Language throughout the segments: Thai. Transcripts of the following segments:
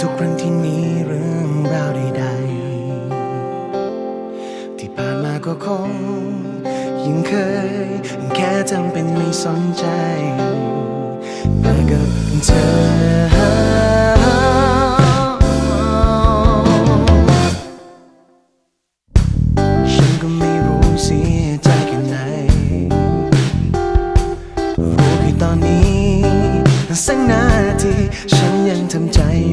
ทุกครั้งที่มีเรื่องราวใดๆ ที่ผ่านมาก็คงยังเคย แค่ทำเป็นไม่สนใจไปกับเธอ ทำใจ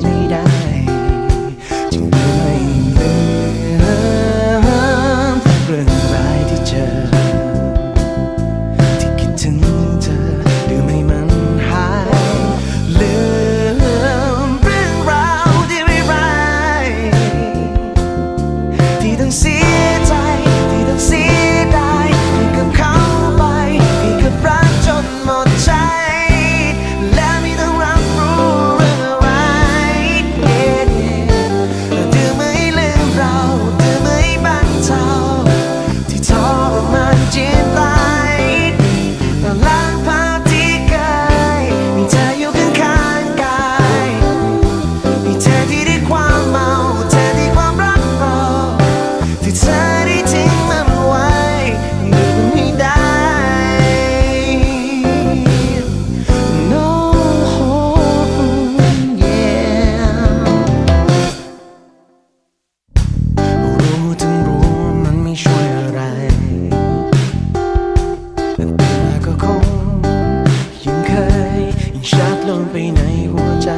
ลงไปในหัวใจ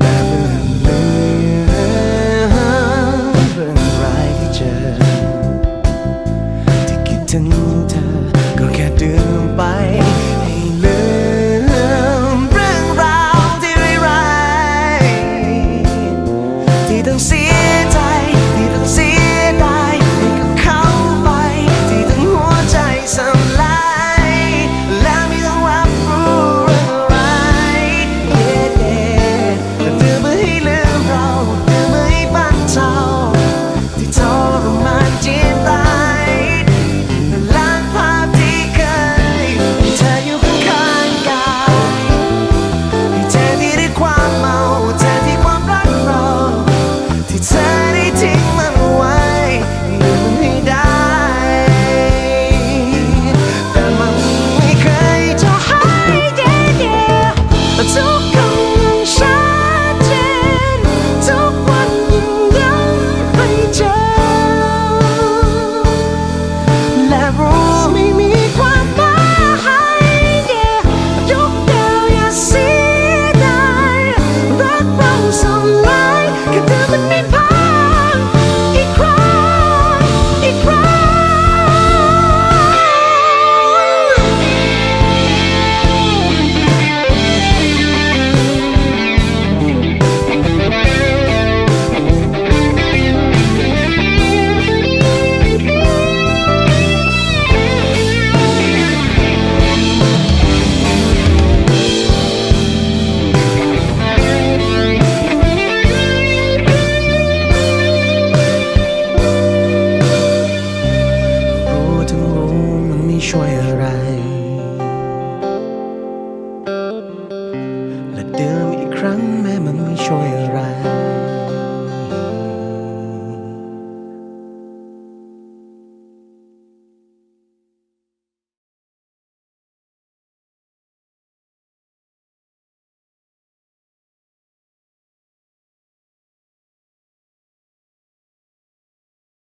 แต่เมื่อเลือเรื่องร้ายที่เจอ ที่คิดถึง